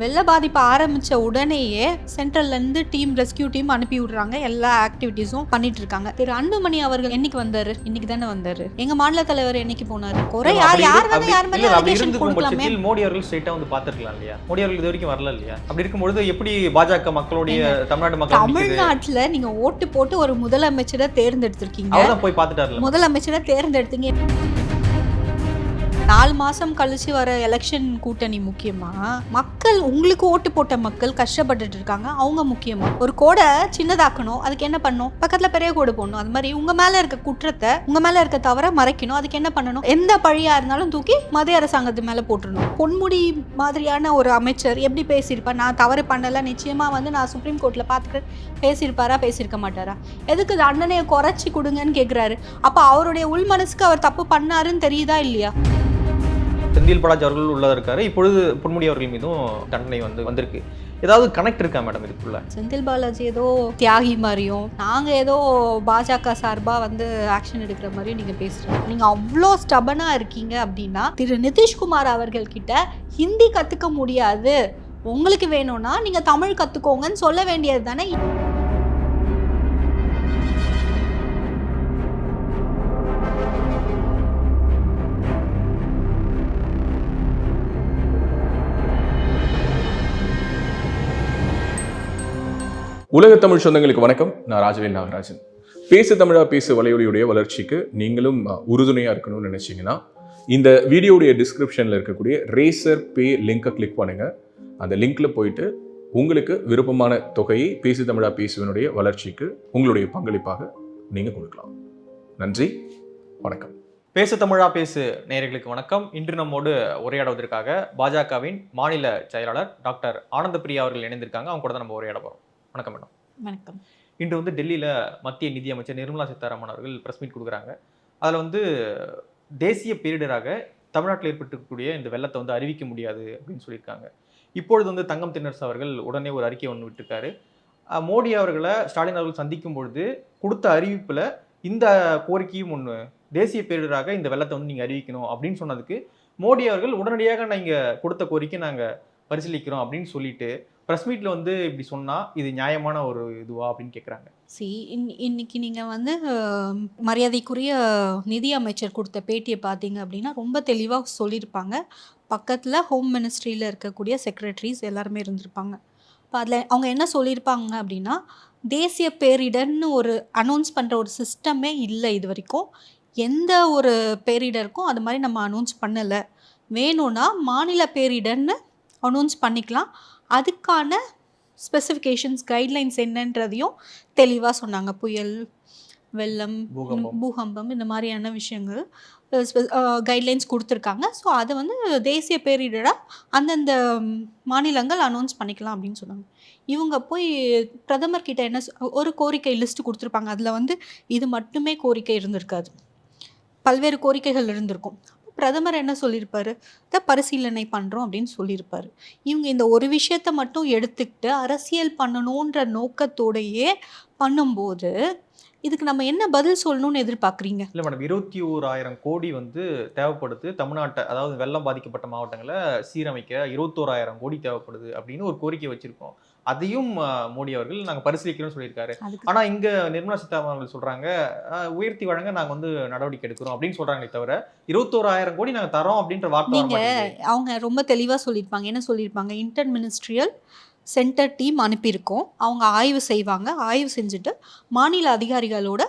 வெள்ள பாதிப்பு ஆரம்பிச்ச உடனேயே சென்ட்ரல்ல இருந்து டீம் ரெஸ்கியூ டீம் அனுப்பி விடுறாங்க. எல்லா ஆக்டிவிட்டீஸும் பண்ணிட்டு இருக்காங்க. திரு அன்புமணி அவர்கள் என்னைக்கு வந்தாரு? இன்னைக்கு தானே வந்தாரு. எங்க மாநில தலைவர் என்னைக்கு போனாரு? குறை யார் யார் வந்து யார் மேல கொடுக்கலாமே மோடி அவர்கள் ஸ்ட்ரைட்டா வந்து பார்த்திருக்கலாம் இல்லையா? மோடி அவர்கள் இது வரைக்கும் வரல இல்லையா? அப்படி இருக்கும்பொழுது எப்படி பாஜக மக்களுடைய தமிழ்நாடு மக்கள்? தமிழ்நாட்டுல நீங்க ஓட்டு போட்டு ஒரு முதலமைச்சரை தேர்ந்தெடுத்திருக்கீங்க. போய் பார்த்துட்டாருல. முதலமைச்சரை தேர்ந்தெடுத்தீங்க. நாலு மாசம் கழிச்சு வர எலெக்ஷன் கூட்டணி முக்கியமா? மக்கள் உங்களுக்கு ஓட்டு போட்ட மக்கள் கஷ்டப்பட்டுட்டு இருக்காங்க அவங்க முக்கியமா? ஒரு கோடை சின்னதாக்கணும் அதுக்கு என்ன பண்ணணும்? பக்கத்துல பெரிய கோடு போடணும். அது மாதிரி உங்க மேல இருக்க குற்றத்தை உங்க மேல இருக்க தவற மறைக்கணும். அதுக்கு என்ன பண்ணணும்? எந்த பழியா இருந்தாலும் தூக்கி மத்திய அரசாங்கத்து மேல போட்டுடணும் பொன்முடி மாதிரியான ஒரு அமைச்சர் எப்படி பேசியிருப்பார் நான் தவறு பண்ணல நிச்சயமா வந்து நான் சுப்ரீம் கோர்ட்ல பாத்துக்கிறேன் பேசியிருப்பாரா பேசியிருக்க மாட்டாரா? எதுக்கு தண்டனையை குறைச்சி கொடுங்கன்னு கேக்குறாரு. அப்ப அவருடைய உள் மனசுக்கு அவர் தப்பு பண்ணாருன்னு தெரியுதா இல்லையா? செந்தில் பாலாஜி அவர்கள் உள்ள இருக்காரு. இப்பொழுது பொன்முடி அவர்கள் மீதும் தண்டனை வந்து வந்திருக்கு. ஏதாவது கனெக்ட் இருக்கா மேடம் இதுக்குள்ள? செந்தில் பாலாஜி ஏதோ தியாகி மாதிரியும் நாங்க ஏதோ பாஜக சார்பா வந்து ஆக்ஷன் எடுக்கிற மாதிரியும் நீங்க பேசுறீங்க. நீங்க அவ்வளோ ஸ்டபனா இருக்கீங்க அப்படின்னா திரு நிதிஷ்குமார் அவர்கள் கிட்ட ஹிந்தி கத்துக்க முடியாது. உங்களுக்கு வேணும்னா நீங்க தமிழ் கத்துக்கோங்கன்னு சொல்ல வேண்டியது தானே. உலக தமிழ் சொந்தங்களுக்கு வணக்கம். நான் ராஜவேல் நாகராஜன். பேசு தமிழா பேசு வலையொலியுடைய வளர்ச்சிக்கு நீங்களும் உறுதுணையாக உறுதுணையா இருக்கணும்னு நினைச்சீங்கன்னா இந்த வீடியோடைய டிஸ்கிரிப்ஷன்ல இருக்கக்கூடிய ரேசர் பே லிங்கை கிளிக் பண்ணுங்க. அந்த லிங்க்ல போயிட்டு உங்களுக்கு விருப்பமான தொகையை பேசு தமிழா பேசுவனுடைய வளர்ச்சிக்கு உங்களுடைய பங்களிப்பாக நீங்க கொடுக்கலாம். நன்றி வணக்கம். பேசு தமிழா பேசு நேயர்களுக்கு வணக்கம். இன்று நம்மோடு உரையாடுவதற்காக பாஜகவின் மாநில செயலாளர் டாக்டர் ஆனந்த பிரியா அவர்கள் இணைந்திருக்காங்க. அவங்க கூட தான் நம்ம உரையாட போறோம். வணக்கம் மேடம். வணக்கம். இன்று வந்து டெல்லியில் மத்திய நிதியமைச்சர் நிர்மலா சீதாராமன் அவர்கள் ப்ரெஸ் மீட் கொடுக்குறாங்க. அதில் வந்து தேசிய பேரிடராக தமிழ்நாட்டில் ஏற்பட்டிருக்கக்கூடிய இந்த வெள்ளத்தை வந்து அறிவிக்க முடியாது அப்படின்னு சொல்லியிருக்காங்க. இப்பொழுது வந்து தங்கம் தென்னரசு அவர்கள் உடனே ஒரு அறிக்கை ஒன்று விட்டிருக்காரு. மோடி அவர்களை ஸ்டாலின் அவர்கள் சந்திக்கும் பொழுது கொடுத்த அறிவிப்பில் இந்த கோரிக்கையும் ஒன்று தேசிய பேரிடராக இந்த வெள்ளத்தை வந்து நீங்கள் அறிவிக்கணும் அப்படின்னு சொன்னதுக்கு மோடி அவர்கள் உடனடியாக நீங்கள் கொடுத்த கோரிக்கை நாங்கள் பரிசீலிக்கிறோம் அப்படின்னு சொல்லிட்டு ப்ரெஸ் மீட்டில் வந்து இப்படி சொன்னால் இது நியாயமான ஒரு இதுவா அப்படின்னு கேட்குறாங்க சி இன் இன்னைக்கு நீங்கள் வந்து மரியாதைக்குரிய நிதி அமைச்சர் கொடுத்த பேட்டியை பார்த்தீங்க அப்படின்னா ரொம்ப தெளிவாக சொல்லியிருப்பாங்க. பக்கத்தில் ஹோம் மினிஸ்ட்ரியில் இருக்கக்கூடிய செக்ரட்டரிஸ் எல்லாருமே இருந்திருப்பாங்க. இப்போ அதில் அவங்க என்ன சொல்லியிருப்பாங்க அப்படின்னா தேசிய பேரிடர்னு ஒரு அனௌன்ஸ் பண்ணுற ஒரு சிஸ்டமே இல்லை இது வரைக்கும். எந்த ஒரு பேரிடருக்கும் அது மாதிரி நம்ம அனௌன்ஸ் பண்ணலை. வேணும்னா மாநில பேரிடர்னு அனௌன்ஸ் பண்ணிக்கலாம். அதுக்கான ஸ்பெசிஃபிகேஷன்ஸ் கைட்லைன்ஸ் என்னன்றதையும் தெளிவாக சொன்னாங்க. புயல் வெள்ளம் பூகம்பம். இந்த மாதிரியான விஷயங்கள் கைட்லைன்ஸ் கொடுத்துருக்காங்க. ஸோ அதை வந்து தேசிய பேரிடராக அந்தந்த மாநிலங்கள் அனௌன்ஸ் பண்ணிக்கலாம் அப்படின்னு சொன்னாங்க. இவங்க போய் பிரதமர் கிட்ட என்ன ஒரு கோரிக்கை லிஸ்ட் கொடுத்துருப்பாங்க. அதில் வந்து இது மட்டுமே கோரிக்கை இருந்திருக்காது. பல்வேறு கோரிக்கைகள் இருந்திருக்கும். பிரதமர் என்ன சொல்லியிருப்பாரு இதை பரிசீலனை பண்ணுறோம் அப்படின்னு சொல்லியிருப்பாரு இவங்க இந்த ஒரு விஷயத்தை மட்டும் எடுத்துக்கிட்டு அரசியல் பண்ணணுன்ற நோக்கத்தோடையே பண்ணும்போது இதுக்கு நம்ம என்ன பதில் சொல்லணும்னு எதிர்பார்க்குறீங்க? இல்லை மேடம் இருபத்தி ஓராயிரம் கோடி வந்து தேவைப்படுது. தமிழ்நாட்டை அதாவது வெள்ளம் பாதிக்கப்பட்ட மாவட்டங்களை சீரமைக்க இருபத்தோராயிரம் கோடி தேவைப்படுது அப்படின்னு ஒரு கோரிக்கை வச்சுருக்கோம். அதையும் மோடி அவர்கள் நாங்கள் பரிசீலிக்கிறோம்னு சொல்லியிருக்காரு. அதுக்கு ஆனா இங்க நிர்மலா சீதாராமன் அவர்கள் சொல்றாங்க அஹ், உயர்த்தி வழங்க நாங்க வந்து நடவடிக்கை எடுக்கிறோம் அப்படின்னு சொல்றாங்களே தவிர இருபத்தோராயிரம் கோடி நாங்க தரோம் அப்படின்ற வார்த்தை. அவங்க ரொம்ப தெளிவாக சொல்லியிருப்பாங்க. என்ன சொல்லியிருப்பாங்க? இன்டர் மினிஸ்ட்ரியல் சென்டர் டீம் அனுப்பியிருக்கோம். அவங்க ஆய்வு செய்வாங்க. ஆய்வு செஞ்சுட்டு மாநில அதிகாரிகளோட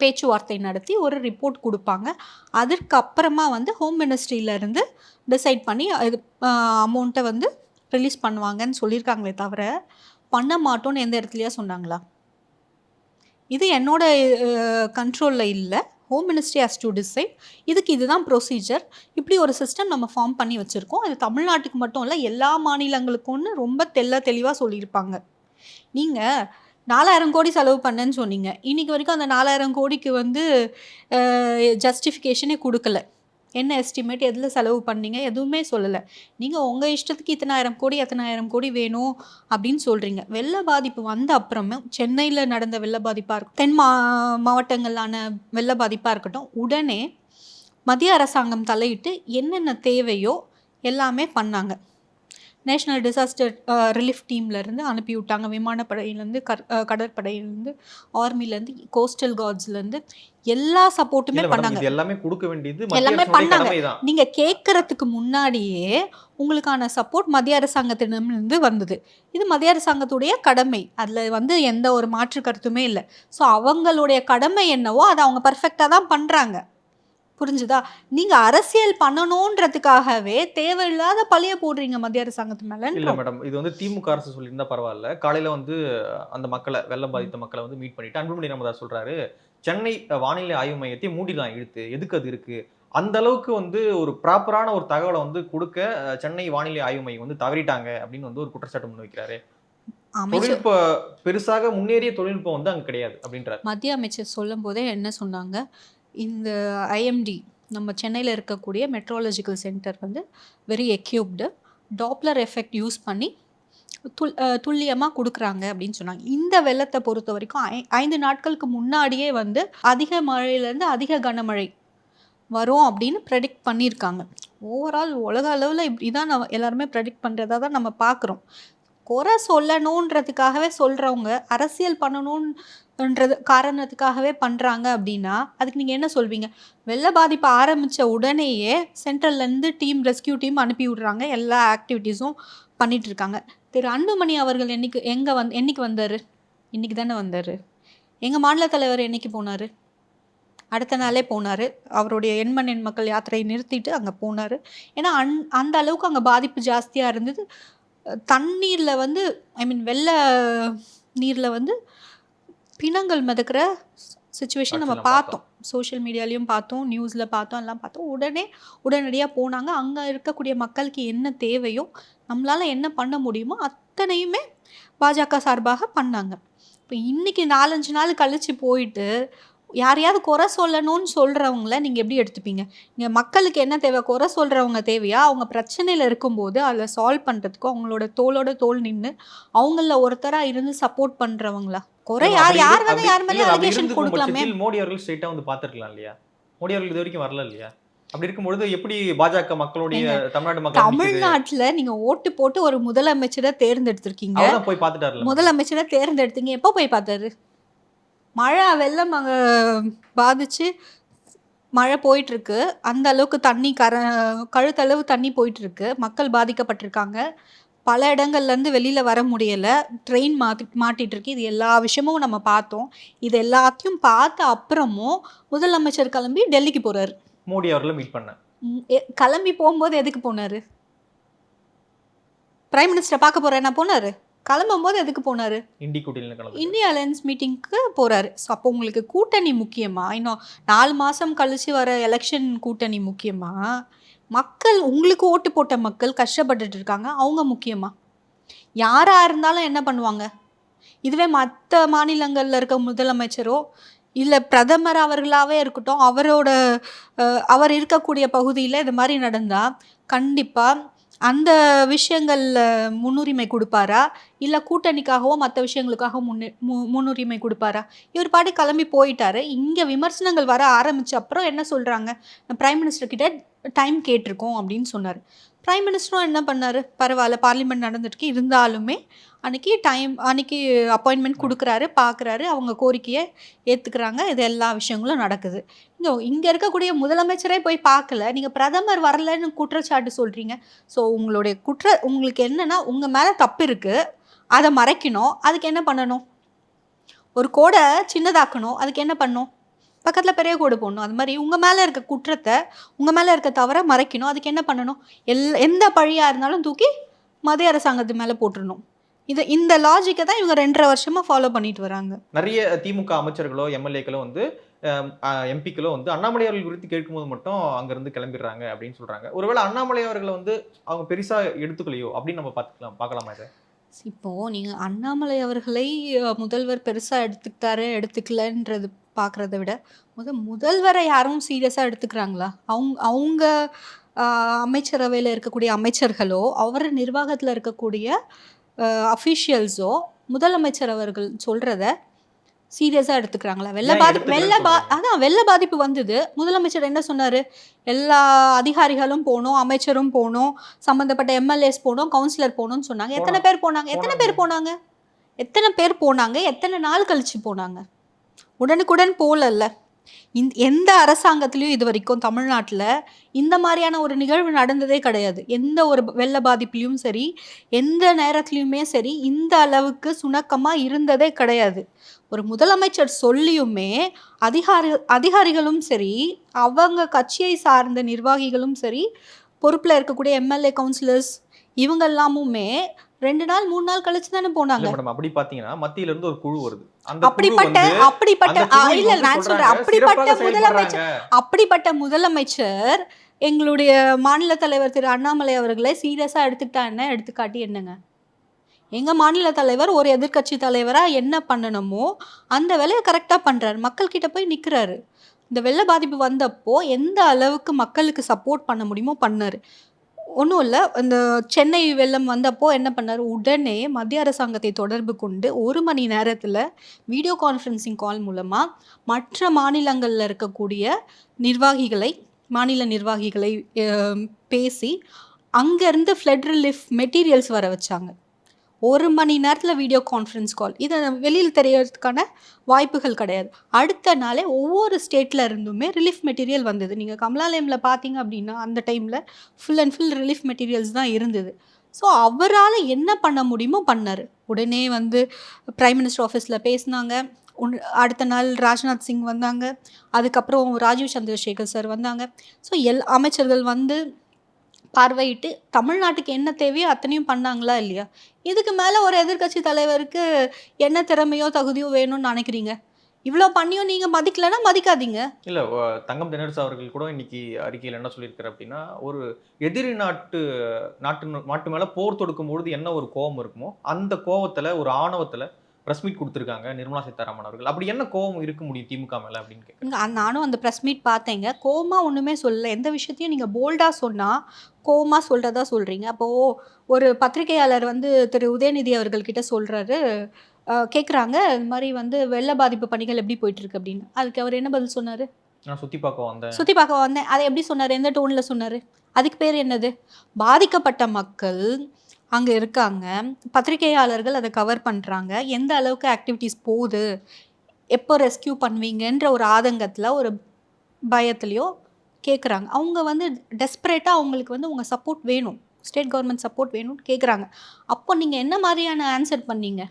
பேச்சுவார்த்தை நடத்தி ஒரு ரிப்போர்ட் கொடுப்பாங்க. அதற்கு அப்புறமா வந்து ஹோம் மினிஸ்ட்ரியிலேருந்து டிசைட் பண்ணி இது அமௌண்ட்டை வந்து ரிலீஸ் பண்ணுவாங்கன்னு சொல்லியிருக்காங்களே தவிர பண்ண மாட்டோம்னு எந்த இடத்துலையா சொன்னாங்களா? இது என்னோட கண்ட்ரோலில் இல்லை. Home ministry has to decide இதுக்கு இதுதான் ப்ரொசீஜர் இப்படி ஒரு சிஸ்டம் நம்ம ஃபார்ம் பண்ணி வச்சுருக்கோம். அது தமிழ்நாட்டுக்கு மட்டும் இல்லை எல்லா மாநிலங்களுக்கும்னு ரொம்ப தெள்ள தெளிவாக சொல்லியிருப்பாங்க. நீங்கள் நாலாயிரம் கோடி செலவு பண்ணேன்னு சொன்னீங்க. இன்றைக்கி வரைக்கும் அந்த நாலாயிரம் கோடிக்கு வந்து ஜஸ்டிஃபிகேஷனே கொடுக்கல. என்ன எஸ்டிமேட் எதில் செலவு பண்ணீங்க? எதுவுமே சொல்லலை. நீங்கள் உங்கள் இஷ்டத்துக்கு இத்தனாயிரம் கோடி எத்தனாயிரம் கோடி வேணும் அப்படின்னு சொல்கிறீங்க வெள்ள பாதிப்பு வந்த அப்புறமே சென்னையில் நடந்த வெள்ள பாதிப்பாக இருக்கும் தென் மா மாவட்டங்களான வெள்ள பாதிப்பாக இருக்கட்டும் உடனே மத்திய அரசாங்கம் தலையிட்டு என்னென்ன தேவையோ எல்லாமே பண்ணாங்க. நேஷ்னல் டிசாஸ்டர் ரிலீஃப் டீம்லேருந்து அனுப்பி விட்டாங்க. விமானப்படையிலேருந்து கர் கடற்படையிலேருந்து ஆர்மிலேருந்து கோஸ்டல் கார்ட்ஸ்லேருந்து எல்லா சப்போர்ட்டுமே பண்ணாங்க. எல்லாமே கொடுக்க வேண்டியது எல்லாமே பண்ணாங்க. நீங்கள் கேட்குறதுக்கு முன்னாடியே உங்களுக்கான சப்போர்ட் மத்திய அரசாங்கத்திடமிருந்து வந்தது. இது மத்திய அரசாங்கத்துடைய கடமை. அதில் வந்து எந்த ஒரு மாற்று கருத்துமே இல்லை. ஸோ அவங்களுடைய கடமை என்னவோ அதை அவங்க பர்ஃபெக்டாக தான் பண்ணுறாங்க புரிஞ்சுதா? நீங்கள் அரசியல் பண்ணணுன்றதுக்காகவே தேவையில்லாத பழிய போடுறீங்க மத்திய அரசாங்கத்து இல்ல மேலே மேடம் இது வந்து திமுக அரசு சொல்லியிருந்தா பரவாயில்ல. காலையில வந்து அந்த மக்களை வெள்ளம் பாதித்த மக்களை வந்து மீட் பண்ணிட்டு அன்புமணி ராமதாஸ் சொல்றாரு சென்னை வானிலை ஆய்வு மையத்தை மூடிடலாம் இழுத்து. எதுக்கு அது இருக்கு? அந்த அளவுக்கு வந்து ஒரு ப்ராப்பரான ஒரு தகவலை வந்து கொடுக்க சென்னை வானிலை ஆய்வு மையம் வந்து தவறிட்டாங்க அப்படின்னு வந்து ஒரு குற்றச்சாட்டு முன் வைக்கிறாரு. தொழில்நுட்ப பெருசாக முன்னேறிய தொழில்நுட்பம் வந்து அங்க கிடையாது அப்படின்றாரு. மத்திய அமைச்சர் சொல்லும் போதே என்ன சொன்னாங்க? இந்த ஐஎம்டி நம்ம சென்னையில் இருக்கக்கூடிய மெட்ரோலஜிக்கல் சென்டர் வந்து very equipped doppler effect use பண்ணி துல் துல்லியமாக கொடுக்குறாங்க அப்படின்னு சொன்னாங்க. இந்த வெள்ளத்தை பொறுத்த வரைக்கும் ஐ ஐந்து நாட்களுக்கு முன்னாடியே வந்து அதிக மழையிலேருந்து அதிக கனமழை வரும் அப்படின்னு ப்ரெடிக்ட் பண்ணியிருக்காங்க. ஓவரால் உலக அளவில் இப்படி தான் நம்ம எல்லாருமே ப்ரெடிக்ட் பண்ணுறதா தான் நம்ம பார்க்குறோம். குறை சொல்லணுன்றதுக்காகவே சொல்கிறவங்க அரசியல் பண்ணணுன்றது காரணத்துக்காகவே பண்ணுறாங்க அப்படின்னா அதுக்கு நீங்கள் என்ன சொல்வீங்க? வெள்ள பாதிப்பு ஆரம்பித்த உடனேயே சென்ட்ரல்லேருந்து டீம் ரெஸ்கியூ டீம் அனுப்பி விடுறாங்க. எல்லா ஆக்டிவிட்டீஸும் பண்ணிகிட்ருக்காங்க இருக்காங்க. திரு அன்புமணி அவர்கள் என்னைக்கு எங்கே வந் என்னைக்கு வந்தார்? இன்றைக்கி தானே வந்தார்? எங்கள் மாநில தலைவர் என்னைக்கு போனார்? அடுத்த நாளே போனார். அவருடைய எண்மண் எண் மக்கள் யாத்திரையை நிறுத்திட்டு அங்கே போனார். ஏன்னா அந் அந்த அளவுக்கு அங்கே பாதிப்பு ஜாஸ்தியாக இருந்தது. தண்ணீரில் வந்து ஐ மீன் வெள்ள நீரில் வந்து பிணங்கள் மிதக்கிற சுச்சுவேஷன் நம்ம பார்த்தோம். சோஷியல் மீடியாலையும் பார்த்தோம் நியூஸில் பார்த்தோம் எல்லாம் பார்த்தோம். உடனே உடனடியாக போனாங்க. அங்கே இருக்கக்கூடிய மக்களுக்கு என்ன தேவையோ நம்மளால் என்ன பண்ண முடியுமோ அத்தனையுமே பாஜக சார்பாக பண்ணாங்க. இப்போ இன்றைக்கி நாலஞ்சு நாள் கழித்து போயிட்டு யாரையாவது குறை சொல்லணும்னு சொல்கிறவங்கள நீங்கள் எப்படி எடுத்துப்பீங்க? இங்கே மக்களுக்கு என்ன தேவை? குறை சொல்கிறவங்க தேவையா? அவங்க பிரச்சனையில் இருக்கும்போது அதில் சால்வ் பண்ணுறதுக்கும் அவங்களோட தோளோட தோள் நின்று அவங்கள ஒருத்தராக இருந்து சப்போர்ட் பண்ணுறவங்களா குறை யார் யார் வந்து யார் மேலே அலிகேஷன் கொடுக்கலாமே. மோடி அவர்கள் ஸ்ட்ரெயிட்டா வந்து பார்த்திருக்கலாம் இல்லையா? மோடி அவர்கள் இது வரைக்கும் வரல இல்லையா? அப்படி இருக்கும்பொழுது எப்படி பாஜக மக்களுடைய தமிழ்நாடு மக்கள்? தமிழ்நாட்டுல நீங்க ஓட்டு போட்டு ஒரு முதலமைச்சரை தேர்ந்தெடுத்திருக்கீங்க. போய் பார்த்துட்டாருல. முதலமைச்சரை தேர்ந்தெடுத்தீங்க. எப்போ போய் பார்த்தாரு? மழை வெள்ளம் அங்கே பாதிச்சு மழை போயிட்டு இருக்கு அந்த அளவுக்கு தண்ணி கர கழுத்தளவு தண்ணி போயிட்டு இருக்கு மக்கள் பாதிக்கப்பட்டிருக்காங்க. பல இடங்கள்ல இருந்து வெளியில வர முடியல. ட்ரெயின் மாத்தி மாட்டிட்டு இருக்கு இது எல்லா விஷயமும் நம்ம பார்த்தோம். இது எல்லாத்தையும் பார்த்த அப்புறமும் முதலமைச்சர் கிளம்பி டெல்லிக்கு போறாரு. மோடி அவர்களை மீட் எ- கிளம்பி போகும்போது எதுக்கு போனாரு? பிரைம் மினிஸ்டரை பார்க்க போறேன்னா போனாரு? கிளம்பும் போது எதுக்கு போனாரு? இண்டி கலந்து இந்தியா அலையன்ஸ் மீட்டிங்க்கு போறாரு. ஸோ அப்போ உங்களுக்கு கூட்டணி முக்கியமா? இன்னும் நாலு மாசம் கழிச்சு வர எலெக்ஷன் கூட்டணி முக்கியமா? மக்கள் உங்களுக்கு ஓட்டு போட்ட மக்கள் கஷ்டப்பட்டுட்டு இருக்காங்க அவங்க முக்கியமா? யாரா இருந்தாலும் என்ன பண்ணுவாங்க? இதுவே மற்ற மாநிலங்கள்ல இருக்க முதலமைச்சரோ இல்லை பிரதமர் அவர்களாவே இருக்கட்டும் அவரோட அவர் இருக்கக்கூடிய பகுதியில் இது மாதிரி நடந்தா கண்டிப்பா அந்த விஷயங்கள்ல முன்னுரிமை கொடுப்பாரா? இல்லை கூட்டணிக்காகவோ மற்ற விஷயங்களுக்காக முன்னு மு- முன்னுரிமை கொடுப்பாரா? இவர் பாட்டு கிளம்பி போயிட்டாரு. இங்கே விமர்சனங்கள் வர ஆரம்பிச்ச அப்புறம் என்ன சொல்கிறாங்க பிரைம் மினிஸ்டர் கிட்ட டைம் கேட்டிருக்கோம் அப்படின்னு சொன்னார். ப்ரைம் மினிஸ்டரும் என்ன பண்ணாரு? பரவாயில்ல பார்லிமெண்ட் நடந்துட்டு இருந்தாலுமே அன்னைக்கு டைம் அன்றைக்கி அப்பாயின்மெண்ட் கொடுக்குறாரு பார்க்குறாரு அவங்க கோரிக்கையை ஏற்றுக்கிறாங்க இது எல்லா விஷயங்களும் நடக்குது. இங்கே இங்கே இருக்கக்கூடிய முதலமைச்சரே போய் பார்க்கல நீங்கள் பிரதமர் வரலன்னு குற்றச்சாட்டு சொல்கிறீங்க ஸோ உங்களுடைய குற்ற உங்களுக்கு என்னென்னா உங்கள் மேலே தப்பு இருக்குது அதை மறைக்கணும். அதுக்கு என்ன பண்ணணும்? ஒரு கோடை சின்னதாக்கணும். அதுக்கு என்ன பண்ணணும்? பக்கத்தில் பெரிய கோடு போடணும். அது மாதிரி உங்கள் மேலே இருக்க குற்றத்தை உங்கள் மேலே இருக்க தவறை மறைக்கணும். அதுக்கு என்ன பண்ணணும்? எல் எந்த பழியாக இருந்தாலும் தூக்கி மத்திய அரசாங்கத்து மேலே போட்டுடணும் இது இந்த லாஜிக்கை தான் இவங்க ரெண்டரை வருஷமாக ஃபாலோ பண்ணிட்டு வராங்க. நிறைய திமுக அமைச்சர்களோ எம்எல்ஏக்களோ வந்து எம்பிக்களோ வந்து அண்ணாமலை அவர்கள் குறித்து கேட்கும்போது மட்டும் அங்கிருந்து கிளம்பிடுறாங்க அப்படின்னு சொல்றாங்க. ஒருவேளை அண்ணாமலை அவர்களை வந்து அவங்க பெருசா எடுத்துக்கலையோ அப்படின்னு நம்ம பார்த்துக்கலாம் பார்க்கலாமா இதை? இப்போது நீங்கள் அண்ணாமலை அவர்களை முதல்வர் பெருசாக எடுத்துக்கிட்டாரு எடுத்துக்கலன்றது பார்க்குறத விட முத முதல்வரை யாரும் சீரியஸாக எடுத்துக்கிறாங்களா? அவங்க அவங்க அமைச்சரவையில் இருக்கக்கூடிய அமைச்சர்களோ அவர் நிர்வாகத்தில் இருக்கக்கூடிய அஃபிஷியல்ஸோ முதலமைச்சர் அவர்கள் சொல்கிறத சீரியஸாக எடுத்துக்கிறாங்களா? வெள்ள பாதிப்பு வெள்ள பா? அதான் வெள்ள பாதிப்பு வந்தது. முதலமைச்சர் என்ன சொன்னார்? எல்லா அதிகாரிகளும் போகணும் அமைச்சரும் போகணும் சம்மந்தப்பட்ட எம்எல்ஏஸ் போகணும் கவுன்சிலர் போகணும்னு சொன்னாங்க. எத்தனை பேர் போனாங்க? எத்தனை பேர் போனாங்க? எத்தனை பேர் போனாங்க? எத்தனை நாள் கழிச்சு போனாங்க? உடனுக்குடன் போகலல்ல இந்த எந்த அரசாங்கத்திலையும் இது வரைக்கும் தமிழ்நாட்டில் இந்த மாதிரியான ஒரு நிகழ்வு நடந்ததே கிடையாது. எந்த ஒரு வெள்ள பாதிப்புலையும் சரி எந்த நேரத்துலையுமே சரி இந்த அளவுக்கு சுணக்கமாக இருந்ததே கிடையாது. ஒரு முதலமைச்சர் சொல்லியுமே அதிகாரி அதிகாரிகளும் சரி அவங்க கட்சியை சார்ந்த நிர்வாகிகளும் சரி பொறுப்பில் இருக்கக்கூடிய எம்எல்ஏ கவுன்சிலர்ஸ் இவங்க எல்லாமுமே ரெண்டு நாள் மூணு நாள் கழிச்சு தானே போனாங்க மேடம் அப்படி பார்த்தீங்கன்னா மத்தியில இருந்து ஒரு குழு வருது. அப்படிப்பட்ட அப்படிப்பட்ட இல்ல நான் சொல்றேன். அப்படிப்பட்ட முதலமைச்சர். அப்படிப்பட்ட முதலமைச்சர் எங்களுடைய மாநில தலைவர் திரு அண்ணாமலை அவர்களை சீரியஸா எடுத்துக்கிட்டா என்ன? எடுத்துக்காட்டி என்னங்க? எங்க மாநில தலைவர் ஒரு எதிர்க்கட்சி தலைவரா என்ன பண்ணணுமோ அந்த வேலையை கரெக்டா பண்றாரு. மக்கள் கிட்ட போய் நிக்கிறாரு. இந்த வெள்ள பாதிப்பு வந்தப்போ எந்த அளவுக்கு மக்களுக்கு சப்போர்ட் பண்ண முடியுமோ பண்ணாரு. ஒன்றும் இல்லை. இந்த சென்னை வெள்ளம் வந்தப்போ என்ன பண்ணார்? உடனே மத்திய அரசாங்கத்தை தொடர்பு கொண்டு ஒரு மணி நேரத்தில் வீடியோ கான்ஃபரன்சிங் கால் மூலமாக மற்ற மாநிலங்களில் இருக்கக்கூடிய நிர்வாகிகளை மாநில நிர்வாகிகளை பேசி அங்கேருந்து ஃப்ளட் ரிலீஃப் மெட்டீரியல்ஸ் வர வச்சாங்க. ஒரு மணி நேரத்தில் வீடியோ கான்ஃபரன்ஸ் கால் இதை வெளியில் தெரியறதுக்கான வாய்ப்புகள் கிடையாது. அடுத்த நாளே ஒவ்வொரு ஸ்டேட்டில் இருந்துமே ரிலீஃப் மெட்டீரியல் வந்தது. நீங்கள் கமலாலயமில் பார்த்தீங்க அப்படின்னா அந்த டைமில் full and full relief materials தான் இருந்தது. ஸோ அவரால் என்ன பண்ண முடியுமோ பண்ணார். உடனே வந்து ப்ரைம் மினிஸ்டர் ஆஃபீஸில் பேசினாங்க. உன் அடுத்த நாள் ராஜ்நாத் சிங் வந்தாங்க. அதுக்கப்புறம் ராஜீவ் சந்திரசேகர் சார் வந்தாங்க. ஸோ எல் அமைச்சர்கள் வந்து பார்வையிட்டு தமிழ்நாட்டுக்கு என்ன தேவையோ அத்தனையும் பண்ணாங்களா இல்லையா? இதுக்கு மேலே ஒரு எதிர்க்கட்சி தலைவருக்கு என்ன திறமையோ தகுதியோ வேணும்னு நினைக்கிறீங்க? இவ்வளோ பண்ணியும் நீங்கள் மதிக்கலைன்னா மதிக்காதீங்க. இல்லை தங்கம் தென்னரசு அவர்கள் கூட இன்னைக்கு அறிக்கையில் என்ன சொல்லியிருக்காரு அப்படின்னா ஒரு எதிரி நாட்டு நாட்டு நாட்டு மேலே போர் தொடுக்கும் பொழுது என்ன ஒரு கோபம் இருக்குமோ அந்த கோபத்தில் ஒரு ஆணவத்தில் ப்ரெஸ் மீட் கொடுத்துருக்காங்க நிர்மலா சீதாராமன் அவர்கள். அப்படி என்ன கோவம் இருக்க முடியும் திமுக மேல அப்படின்னு கேட்குறேன். நானும் அந்த ப்ரெஸ் மீட் பார்த்தேங்க. கோமா ஒன்றுமே சொல்லல. எந்த விஷயத்தையும் நீங்கள் போல்டாக சொன்னால் கோமா சொல்கிறதா சொல்கிறீங்க அப்போது ஒரு பத்திரிகையாளர் வந்து திரு. உதயநிதி அவர்கள்கிட்ட சொல்கிறாரு கேட்குறாங்க இந்த மாதிரி வந்து வெள்ள பாதிப்பு பணிகள் எப்படி போயிட்டுருக்கு அப்படின்னு. அதுக்கு அவர் என்ன பதில் சொன்னார்? நான் சுத்தி பார்க்க வந்தேன். சுற்றி பார்க்க வந்தேன். அதை எப்படி சொன்னார்? எந்த டோனில் சொன்னார்? அதுக்கு பேர் என்னது? பாதிக்கப்பட்ட மக்கள் அங்கே இருக்காங்க. பத்திரிகையாளர்கள் அதை கவர் பண்ணுறாங்க எந்த அளவுக்கு ஆக்டிவிட்டீஸ் போகுது? எப்போ ரெஸ்கியூ பண்ணுவீங்கன்ற ஒரு ஆதங்கத்தில் ஒரு பயத்துலையோ கேட்குறாங்க அவங்க வந்து டெஸ்பரேட்டாக அவங்களுக்கு வந்து உங்கள் சப்போர்ட் வேணும். ஸ்டேட் கவர்மெண்ட் சப்போர்ட் வேணும்னு கேட்குறாங்க அப்போ நீங்கள் என்ன மாதிரியான ஆன்சர் பண்ணீங்க?